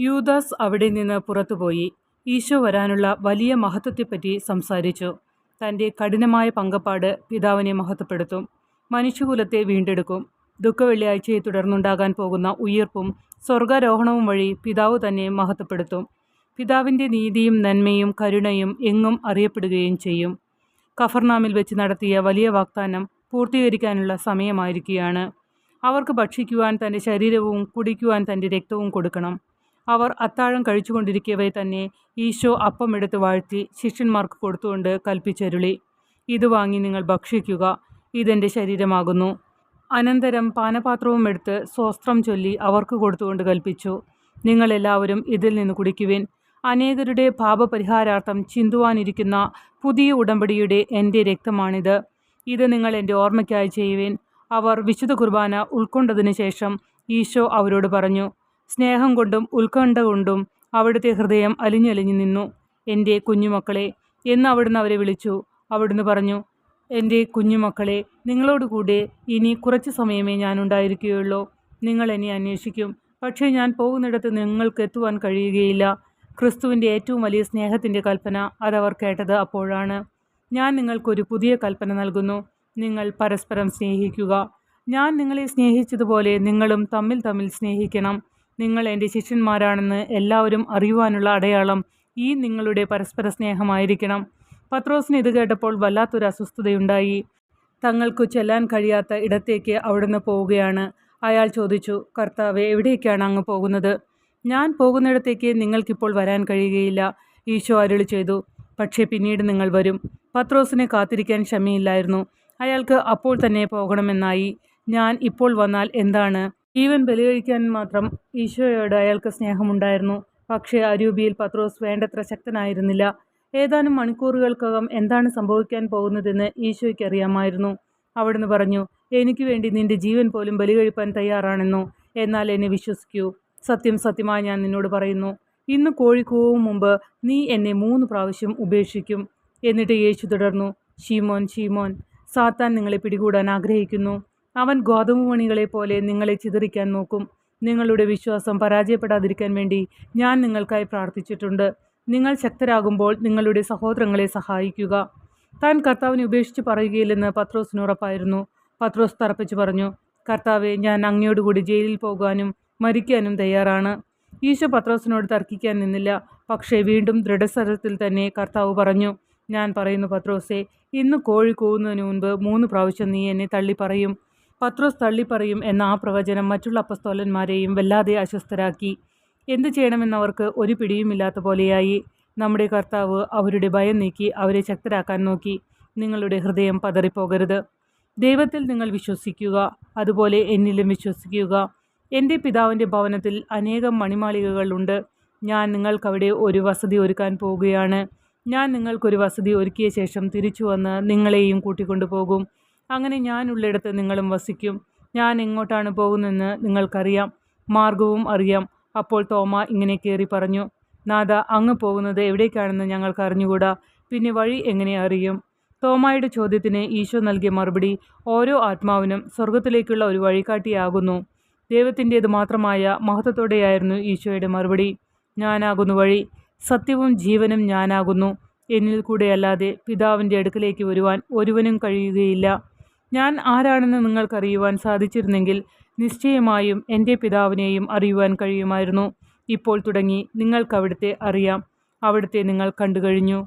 യൂദാസ് അവിടെ നിന്ന് പുറത്തുപോയി. ഈശോ വരാനുള്ള വലിയ മഹത്വത്തെപ്പറ്റി സംസാരിച്ചു. തന്റെ കഠിനമായ പങ്കപ്പാട് പിതാവിനെ മഹത്വപ്പെടുത്തും. മനുഷ്യകുലത്തെ വീണ്ടെടുക്കും. ദുഃഖവെള്ളിയാഴ്ചയെ തുടർന്നുണ്ടാകാൻ പോകുന്ന ഉയർപ്പും സ്വർഗാരോഹണവും വഴി പിതാവ് തന്നെ മഹത്വപ്പെടുത്തും. പിതാവിന്റെ നീതിയും നന്മയും കരുണയും എങ്ങും അറിയപ്പെടുകയും ചെയ്യും. കഫർനാമിൽ വെച്ച് നടത്തിയ വലിയ വാഗ്ദാനം പൂർത്തീകരിക്കാനുള്ള സമയമായിരിക്കുകയാണ്. അവർക്ക് ഭക്ഷിക്കുവാൻ തന്റെ ശരീരവും കുടിക്കുവാൻ തന്റെ രക്തവും കൊടുക്കണം. അവർ അത്താഴം കഴിച്ചുകൊണ്ടിരിക്കവേ തന്നെ ഈശോ അപ്പമെടുത്ത് വാഴ്ത്തി ശിഷ്യന്മാർക്ക് കൊടുത്തുകൊണ്ട് കൽപ്പിച്ചരുളി. ഇത് വാങ്ങി നിങ്ങൾ ഭക്ഷിക്കുക. ഇതെന്റെ ശരീരമാകുന്നു. അനന്തരം പാനപാത്രവും എടുത്ത് സ്വസ്ത്രം ചൊല്ലി അവർക്ക് കൊടുത്തുകൊണ്ട് കൽപ്പിച്ചു. നിങ്ങളെല്ലാവരും ഇതിൽ നിന്ന് കുടിക്കുവിൻ. അനേകരുടെ പാപപരിഹാരാർത്ഥം ചിന്തുവാനിരിക്കുന്ന പുതിയ ഉടമ്പടിയുടെ എന്റെ രക്തമാണിത്. ഇത് നിങ്ങൾ എന്റെ ഓർമ്മയ്ക്കായി ചെയ്യുവിൻ. അവർ വിശുദ്ധ കുർബാന ഉൾക്കൊണ്ടതിനു ശേഷം ഈശോ അവരോട് പറഞ്ഞു സ്നേഹം കൊണ്ടും ഉത്കണ്ഠ കൊണ്ടും അവിടുത്തെ ഹൃദയം അലിഞ്ഞലിഞ്ഞു നിന്നു. എന്റെ കുഞ്ഞുമക്കളെ എന്ന് അവിടുന്ന് അവരെ വിളിച്ചു. അവിടുന്ന് പറഞ്ഞു എന്റെ കുഞ്ഞുമക്കളെ നിങ്ങളോടുകൂടെ ഇനി കുറച്ച് സമയമേ ഞാൻ ഉണ്ടായിരിക്കുകയുള്ളൂ. നിങ്ങൾ എന്നെ അന്വേഷിക്കും. പക്ഷേ ഞാൻ പോകുന്നിടത്ത് നിങ്ങൾക്ക് എത്തുവാൻ കഴിയുകയില്ല. ക്രിസ്തുവിന്റെ ഏറ്റവും വലിയ സ്നേഹത്തിന്റെ കൽപ്പന അതവർ കേട്ടത് അപ്പോഴാണ്. ഞാൻ നിങ്ങൾക്കൊരു പുതിയ കൽപ്പന നൽകുന്നു. നിങ്ങൾ പരസ്പരം സ്നേഹിക്കുക. ഞാൻ നിങ്ങളെ സ്നേഹിച്ചതുപോലെ നിങ്ങളും തമ്മിൽ തമ്മിൽ സ്നേഹിക്കണം. നിങ്ങൾ എന്റെ ശിഷ്യന്മാരാണെന്ന് എല്ലാവരും അറിയുവാനുള്ള അടയാളം ഈ നിങ്ങളുടെ പരസ്പര സ്നേഹമായിരിക്കണം. പത്രോസിന് ഇത് കേട്ടപ്പോൾ വല്ലാത്തൊരു അസ്വസ്ഥതയുണ്ടായി. തങ്ങൾക്കു ചെല്ലാൻ കഴിയാത്ത ഇടത്തേക്ക് അവിടുന്ന് പോവുകയാണ്. അയാൾ ചോദിച്ചു കർത്താവ് എവിടേക്കാണ് അങ്ങ് പോകുന്നത്? ഞാൻ പോകുന്നിടത്തേക്ക് നിങ്ങൾക്കിപ്പോൾ വരാൻ കഴിയുകയില്ല ഈശോ അരുളി ചെയ്തു. പക്ഷേ പിന്നീട് നിങ്ങൾ വരും. പത്രോസിനെ കാത്തിരിക്കാൻ ക്ഷമയില്ലായിരുന്നു. അയാൾക്ക് അപ്പോൾ തന്നെ പോകണമെന്നായി. ഞാൻ ഇപ്പോൾ വന്നാൽ എന്താണ്? ജീവൻ ബലികഴിക്കാൻ മാത്രം ഈശോയോട് അയാൾക്ക് സ്നേഹമുണ്ടായിരുന്നു. പക്ഷേ അരൂപിയിൽ പത്രോസ് വേണ്ടത്ര ശക്തനായിരുന്നില്ല. ഏതാനും മണിക്കൂറുകൾക്കകം എന്താണ് സംഭവിക്കാൻ പോകുന്നതെന്ന് ഈശോയ്ക്ക് അറിയാമായിരുന്നു. അവിടുന്ന് പറഞ്ഞു എനിക്ക് വേണ്ടി നിന്റെ ജീവൻ പോലും ബലികഴിപ്പാൻ തയ്യാറാണെന്നു? എന്നാൽ എന്നെ വിശ്വസിക്കൂ. സത്യം സത്യമായി ഞാൻ നിന്നോട് പറയുന്നു. ഇന്ന് കോഴിക്കൂവും മുമ്പ് നീ എന്നെ മൂന്ന് പ്രാവശ്യം ഉപേക്ഷിക്കും. എന്നിട്ട് യേശു തുടർന്നു ഷീമോൻ ഷീമോൻ സാത്താൻ നിങ്ങളെ പിടികൂടാൻ ആഗ്രഹിക്കുന്നു. അവൻ ഗോതമ്പുമണികളെ പോലെ നിങ്ങളെ ചിതറിക്കാൻ നോക്കും. നിങ്ങളുടെ വിശ്വാസം പരാജയപ്പെടാതിരിക്കാൻ വേണ്ടി ഞാൻ നിങ്ങൾക്കായി പ്രാർത്ഥിച്ചിട്ടുണ്ട്. നിങ്ങൾ ശക്തരാകുമ്പോൾ നിങ്ങളുടെ സഹോദരങ്ങളെ സഹായിക്കുക. താൻ കർത്താവിനെ ഉപേക്ഷിച്ച് പറയുകയില്ലെന്ന് പത്രോസിന് ഉറപ്പായിരുന്നു. പത്രോസ് തറപ്പിച്ച് പറഞ്ഞു കർത്താവെ ഞാൻ അങ്ങയോടുകൂടി ജയിലിൽ പോകാനും മരിക്കാനും തയ്യാറാണ്. ഈശോ പത്രോസിനോട് തർക്കിക്കാൻ നിന്നില്ല. പക്ഷേ വീണ്ടും ദൃഢസ്വരത്തിൽ തന്നെ കർത്താവ് പറഞ്ഞു ഞാൻ പറയുന്നു പത്രോസെ ഇന്ന് കോഴി കൂവുന്നതിന് മുൻപ് മൂന്ന് പ്രാവശ്യം നീ എന്നെ തള്ളി പറയും പത്രോസ് തള്ളിപ്പറയും എന്ന ആ പ്രവചനം മറ്റുള്ള അപ്പസ്തോലന്മാരെയും വല്ലാതെ അസ്വസ്ഥരാക്കി. എന്തു ചെയ്യണമെന്നവർക്ക് ഒരു പിടിയുമില്ലാത്ത പോലെയായി. നമ്മുടെ കർത്താവ് അവരുടെ ഭയം നീക്കി അവരെ ശക്തരാക്കാൻ നോക്കി. നിങ്ങളുടെ ഹൃദയം പതറിപ്പോകരുത്. ദൈവത്തിൽ നിങ്ങൾ വിശ്വസിക്കുക. അതുപോലെ എന്നിലും വിശ്വസിക്കുക. എന്റെ പിതാവിന്റെ ഭവനത്തിൽ അനേകം മണിമാളികകളുണ്ട് ഞാൻ നിങ്ങൾക്കവിടെ ഒരു വസതി ഒരുക്കാൻ പോവുകയാണ്. ഞാൻ നിങ്ങൾക്കൊരു വസതി ഒരുക്കിയ ശേഷം തിരിച്ചു വന്ന് നിങ്ങളെയും കൂട്ടിക്കൊണ്ടു പോകും അങ്ങനെ ഞാനുള്ളിടത്ത് നിങ്ങളും വസിക്കും. ഞാൻ എങ്ങോട്ടാണ് പോകുന്നതെന്ന് നിങ്ങൾക്കറിയാം. മാർഗവും അറിയാം. അപ്പോൾ തോമ ഇങ്ങനെ കയറി പറഞ്ഞു നാഥ അങ്ങ് പോകുന്നത് എവിടേക്കാണെന്ന് ഞങ്ങൾക്ക് അറിഞ്ഞുകൂടാ. പിന്നെ വഴി എങ്ങനെ അറിയും? തോമായുടെ ചോദ്യത്തിന് ഈശോ നൽകിയ മറുപടി ഓരോ ആത്മാവിനും സ്വർഗത്തിലേക്കുള്ള ഒരു വഴികാട്ടിയാകുന്നു. ദൈവത്തിന്റേത് മാത്രമായ മഹത്വത്തോടെയായിരുന്നു ഈശോയുടെ മറുപടി. ഞാനാകുന്നു വഴി. സത്യവും ജീവനും ഞാനാകുന്നു. എന്നിൽ കൂടെയല്ലാതെ പിതാവിന്റെ അടുക്കലേക്ക് വരുവാൻ ഒരുവനും കഴിയുകയില്ല. ഞാൻ ആരാണെന്ന് നിങ്ങൾക്കറിയുവാൻ സാധിച്ചിരുന്നെങ്കിൽ നിശ്ചയമായും എന്റെ പിതാവിനെയും അറിയുവാൻ കഴിയുമായിരുന്നു. ഇപ്പോൾ തുടങ്ങി നിങ്ങൾക്കവിടുത്തെ അറിയാം. അവിടുത്തെ നിങ്ങൾ കണ്ടു കഴിഞ്ഞു